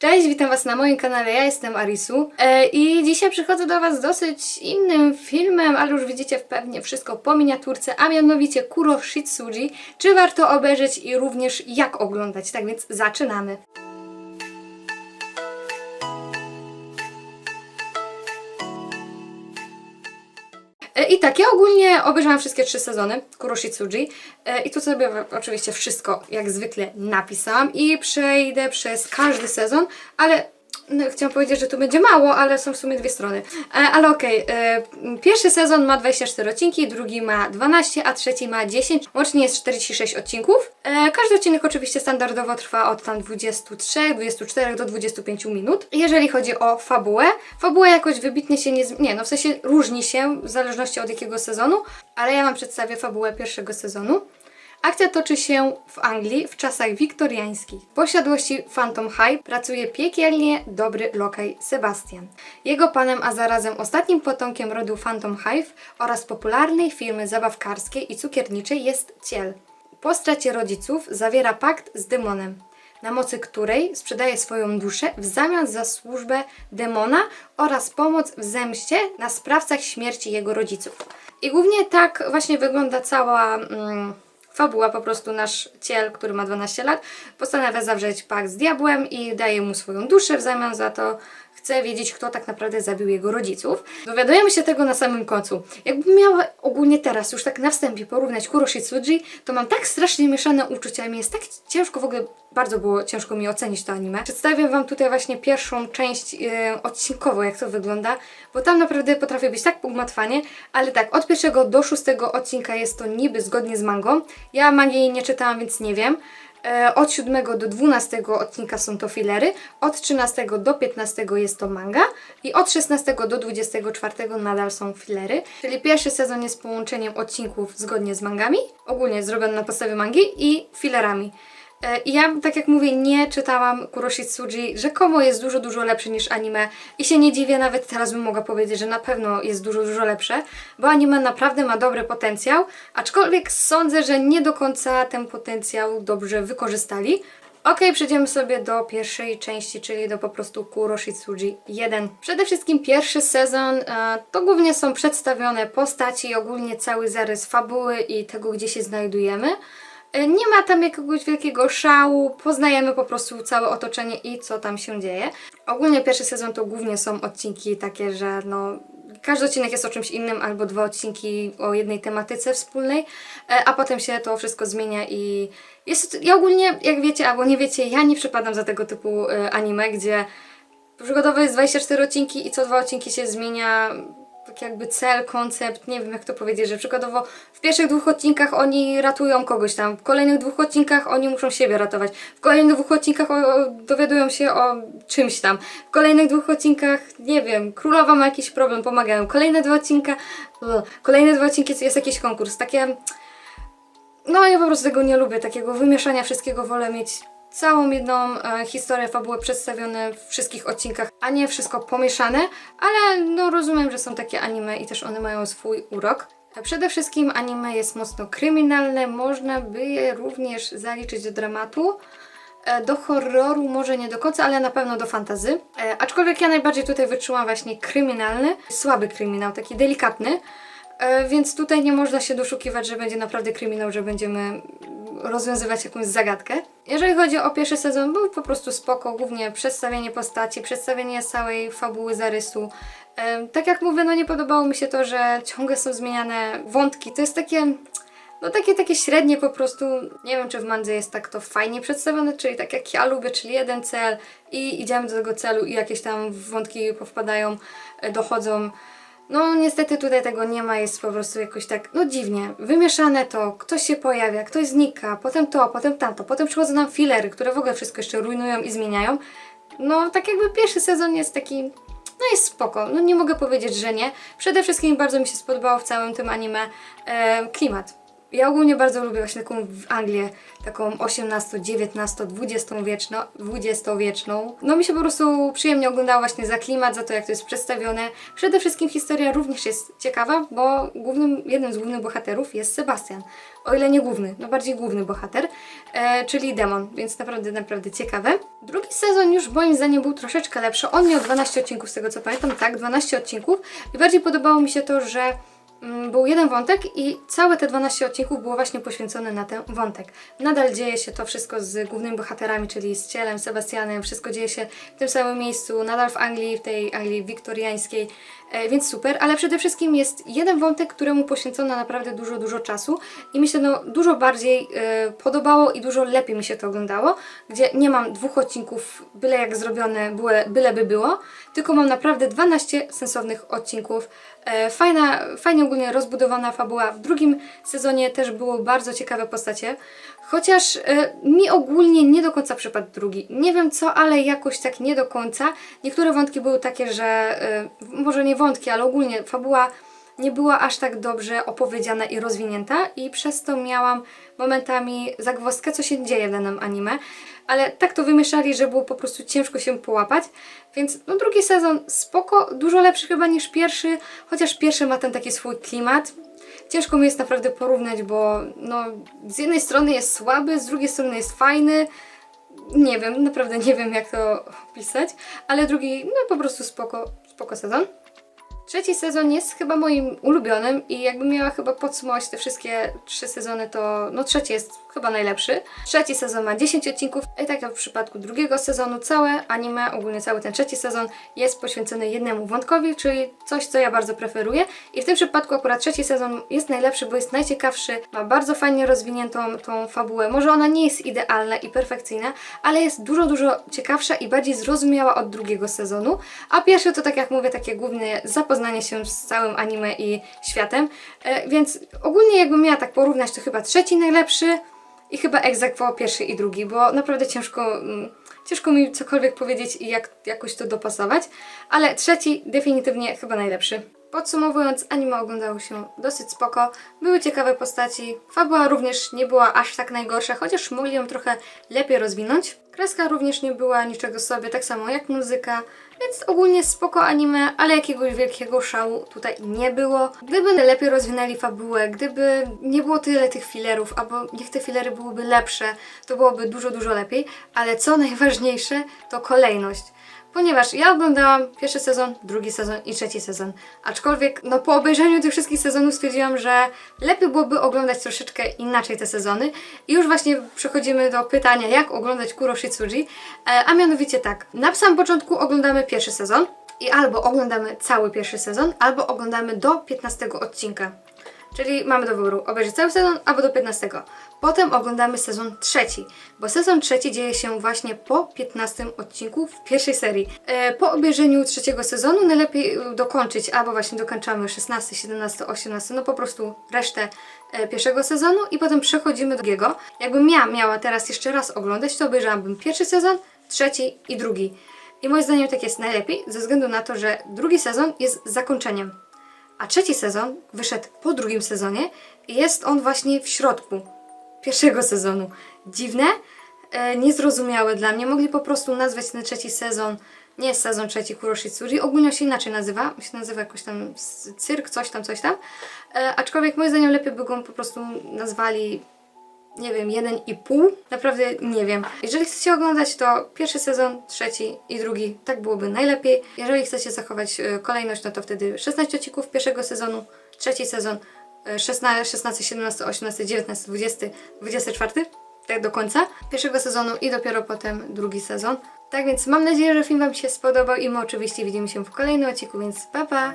Cześć, witam Was na moim kanale, ja jestem Arisu e, i dzisiaj przychodzę do Was z dosyć innym filmem, ale już widzicie pewnie wszystko po miniaturce, a mianowicie Kuro Shitsuji. Czy warto obejrzeć i również jak oglądać, tak więc zaczynamy. I tak, ja ogólnie obejrzałam wszystkie trzy sezony Kuroshitsuji e, i tu sobie oczywiście wszystko jak zwykle napisałam i przejdę przez każdy sezon, ale no, chciałam powiedzieć, że tu będzie mało, ale są w sumie dwie strony. E, ale okej, e, pierwszy sezon ma 24 odcinki, drugi ma 12, a trzeci ma 10. Łącznie jest 46 odcinków. E, każdy odcinek oczywiście standardowo trwa od tam 23, 24 do 25 minut. Jeżeli chodzi o fabułę, fabuła jakoś wybitnie się nie... zm- Nie, no w sensie różni się w zależności od jakiego sezonu, ale ja Wam przedstawię fabułę pierwszego sezonu. Akcja toczy się w Anglii w czasach wiktoriańskich. W posiadłości Phantom High pracuje piekielnie dobry lokaj Sebastian. Jego panem, a zarazem ostatnim potomkiem rodu Phantom Hive oraz popularnej firmy zabawkarskiej i cukierniczej jest Ciel. Po stracie rodziców zawiera pakt z demonem, na mocy której sprzedaje swoją duszę w zamian za służbę demona oraz pomoc w zemście na sprawcach śmierci jego rodziców. I głównie tak właśnie wygląda cała mm, fabuła. Po prostu nasz ciel, który ma 12 lat, postanawia zawrzeć pakt z diabłem i daje mu swoją duszę w zamian za to. Chce wiedzieć, kto tak naprawdę zabił jego rodziców. Dowiadujemy się tego na samym końcu. Jakbym miała ogólnie teraz, już tak na wstępie porównać Kuroshitsuji, to mam tak strasznie mieszane uczucia mi jest tak ciężko w ogóle, bardzo było ciężko mi ocenić to anime. Przedstawię Wam tutaj właśnie pierwszą część e, odcinkowo, jak to wygląda, bo tam naprawdę potrafi być tak pogmatwanie, ale tak, od pierwszego do szóstego odcinka jest to niby zgodnie z mangą. Ja magii nie czytałam, więc nie wiem. E, Od 7 do 12 odcinka są to filery, od 13 do 15 jest to manga i od 16 do 24 nadal są filery. Czyli pierwszy sezon jest połączeniem odcinków zgodnie z mangami, ogólnie zrobiony na podstawie mangi i filerami. E, I ja, tak jak mówię, nie czytałam Kuroshitsuji, rzekomo jest dużo, dużo lepszy niż anime i się nie dziwię, nawet teraz bym mogła powiedzieć, że na pewno jest dużo, dużo lepsze, bo anime naprawdę ma dobry potencjał, aczkolwiek sądzę, że nie do końca ten potencjał dobrze wykorzystali. Ok, przejdziemy sobie do pierwszej części, czyli do po prostu Kuroshitsuji 1. Przede wszystkim pierwszy sezon e, to głównie są przedstawione postaci, ogólnie cały zarys fabuły i tego, gdzie się znajdujemy. E, Nie ma tam jakiegoś wielkiego szału, poznajemy po prostu całe otoczenie i co tam się dzieje. Ogólnie pierwszy sezon to głównie są odcinki takie, że no każdy odcinek jest o czymś innym, albo dwa odcinki o jednej tematyce wspólnej, e, a potem się to wszystko zmienia i jest, ja ogólnie, jak wiecie albo nie wiecie, ja nie przepadam za tego typu e, anime, gdzie przygodowe jest 24 odcinki i co dwa odcinki się zmienia tak jakby cel, koncept, nie wiem jak to powiedzieć, że przykładowo w pierwszych dwóch odcinkach oni ratują kogoś tam, w kolejnych dwóch odcinkach oni muszą siebie ratować, w kolejnych dwóch odcinkach o, o, dowiadują się o czymś tam, w kolejnych dwóch odcinkach, nie wiem, królowa ma jakiś problem, pomagają, kolejne dwa odcinka, kolejne dwa odcinki jest jakiś konkurs, takie... No ja po prostu tego nie lubię, takiego wymieszania wszystkiego, wolę mieć całą jedną e, historię, fabułę przedstawione w wszystkich odcinkach, a nie wszystko pomieszane, ale no rozumiem, że są takie anime i też one mają swój urok. Przede wszystkim anime jest mocno kryminalne, można by je również zaliczyć do dramatu. E, Do horroru może nie do końca, ale na pewno do fantazy. E, aczkolwiek ja najbardziej tutaj wyczułam właśnie kryminalny, słaby kryminał, taki delikatny. E, Więc tutaj nie można się doszukiwać, że będzie naprawdę kryminał, że będziemy rozwiązywać jakąś zagadkę. Jeżeli chodzi o pierwszy sezon, był po prostu spoko, głównie przedstawienie postaci, przedstawienie całej fabuły zarysu. E, Tak jak mówię, no nie podobało mi się to, że ciągle są zmieniane wątki. To jest takie, no takie, takie średnie po prostu. Nie wiem, czy w mandze jest tak to fajnie przedstawione, czyli tak jak ja lubię, czyli jeden cel i idziemy do tego celu i jakieś tam wątki powpadają, e, dochodzą. No niestety tutaj tego nie ma, jest po prostu jakoś tak, no dziwnie, wymieszane to, ktoś się pojawia, ktoś znika, potem to, potem tamto, potem przychodzą nam filery, które w ogóle wszystko jeszcze rujnują i zmieniają. No tak jakby pierwszy sezon jest taki, no jest spoko, no nie mogę powiedzieć, że nie. Przede wszystkim bardzo mi się spodobało w całym tym anime e, klimat. Ja ogólnie bardzo lubię właśnie taką Anglię, taką 18, 19, 20 wieczną, 20 wieczną. No mi się po prostu przyjemnie oglądało właśnie za klimat, za to jak to jest przedstawione. Przede wszystkim historia również jest ciekawa, bo głównym, jednym z głównych bohaterów jest Sebastian. O ile nie główny, no bardziej główny bohater. e, czyli Demon, więc naprawdę, naprawdę ciekawe. Drugi sezon już moim zdaniem był troszeczkę lepszy. On miał 12 odcinków z tego co pamiętam, tak, 12 odcinków i bardziej podobało mi się to, że był jeden wątek i całe te 12 odcinków było właśnie poświęcone na ten wątek. Nadal dzieje się to wszystko z głównymi bohaterami, czyli z Cielem, Sebastianem, wszystko dzieje się w tym samym miejscu, nadal w Anglii, w tej Anglii wiktoriańskiej, e, więc super, ale przede wszystkim jest jeden wątek, któremu poświęcono naprawdę dużo, dużo czasu i myślę, no dużo bardziej e, podobało i dużo lepiej mi się to oglądało, gdzie nie mam dwóch odcinków byle jak zrobione, byle, byle by było, tylko mam naprawdę 12 sensownych odcinków. E, fajna, fajnie ogólnie rozbudowana fabuła. W drugim sezonie też było bardzo ciekawe postacie, chociaż e, mi ogólnie nie do końca przypadł drugi. Nie wiem co, ale jakoś tak nie do końca. Niektóre wątki były takie, że e, może nie wątki, ale ogólnie fabuła nie była aż tak dobrze opowiedziana i rozwinięta i przez to miałam momentami zagwozdkę, co się dzieje w danym anime, ale tak to wymieszali, że było po prostu ciężko się połapać, więc no drugi sezon spoko, dużo lepszy chyba niż pierwszy, chociaż pierwszy ma ten taki swój klimat. Ciężko mi jest naprawdę porównać, bo no z jednej strony jest słaby, z drugiej strony jest fajny, nie wiem, naprawdę nie wiem jak to opisać, ale drugi, no po prostu spoko, spoko sezon. Trzeci sezon jest chyba moim ulubionym i jakbym miała chyba podsumować te wszystkie trzy sezony, to no trzeci jest chyba najlepszy. Trzeci sezon ma 10 odcinków. I tak jak w przypadku drugiego sezonu, całe anime, ogólnie cały ten trzeci sezon jest poświęcony jednemu wątkowi, czyli coś, co ja bardzo preferuję. I w tym przypadku akurat trzeci sezon jest najlepszy, bo jest najciekawszy, ma bardzo fajnie rozwiniętą tą fabułę. Może ona nie jest idealna i perfekcyjna, ale jest dużo, dużo ciekawsza i bardziej zrozumiała od drugiego sezonu, a pierwszy to tak jak mówię, takie główne zapoznanie się z całym anime i światem, e, więc ogólnie jakbym miała tak porównać, to chyba trzeci najlepszy i chyba egzekwo pierwszy i drugi, bo naprawdę ciężko, mm, ciężko mi cokolwiek powiedzieć i jak, jakoś to dopasować, ale trzeci definitywnie chyba najlepszy. Podsumowując, anime oglądało się dosyć spoko, były ciekawe postaci, fabuła również nie była aż tak najgorsza, chociaż mogli ją trochę lepiej rozwinąć. Kreska również nie była niczego sobie, tak samo jak muzyka, więc ogólnie spoko anime, ale jakiegoś wielkiego szału tutaj nie było. Gdyby lepiej rozwinęli fabułę, gdyby nie było tyle tych filerów, albo niech te filery byłyby lepsze, to byłoby dużo, dużo lepiej, ale co najważniejsze, to kolejność. Ponieważ ja oglądałam pierwszy sezon, drugi sezon i trzeci sezon. Aczkolwiek, no po obejrzeniu tych wszystkich sezonów stwierdziłam, że lepiej byłoby oglądać troszeczkę inaczej te sezony. I już właśnie przechodzimy do pytania, jak oglądać Kuro Shitsuji. E, a mianowicie tak, na samym początku oglądamy pierwszy sezon. I albo oglądamy cały pierwszy sezon, albo oglądamy do 15 odcinka. Czyli mamy do wyboru obejrzeć cały sezon albo do 15. Potem oglądamy sezon trzeci, bo sezon trzeci dzieje się właśnie po 15 odcinku w pierwszej serii. E, po obejrzeniu trzeciego sezonu najlepiej e, dokończyć, albo właśnie dokończamy 16, 17, 18, no po prostu resztę e, pierwszego sezonu i potem przechodzimy do drugiego. Jakbym ja miała teraz jeszcze raz oglądać, to obejrzałabym pierwszy sezon, trzeci i drugi. I moim zdaniem tak jest najlepiej, ze względu na to, że drugi sezon jest zakończeniem. A trzeci sezon wyszedł po drugim sezonie i jest on właśnie w środku pierwszego sezonu. Dziwne, e, niezrozumiałe dla mnie. Mogli po prostu nazwać ten trzeci sezon, nie jest sezon trzeci Kuroshitsuri, ogólnie on się inaczej nazywa, on się nazywa jakoś tam cyrk, coś tam, coś tam. E, aczkolwiek moim zdaniem lepiej by go po prostu nazwali nie wiem, jeden i pół. Naprawdę nie wiem. Jeżeli chcecie oglądać, to pierwszy sezon, trzeci i drugi, tak byłoby najlepiej. Jeżeli chcecie zachować e, kolejność, no to wtedy 16 odcinków pierwszego sezonu, trzeci sezon, e, 16, 16 17, 18, 19, 20, 24, tak do końca pierwszego sezonu i dopiero potem drugi sezon. Tak więc mam nadzieję, że film Wam się spodobał i my oczywiście widzimy się w kolejnym odcinku, więc pa pa!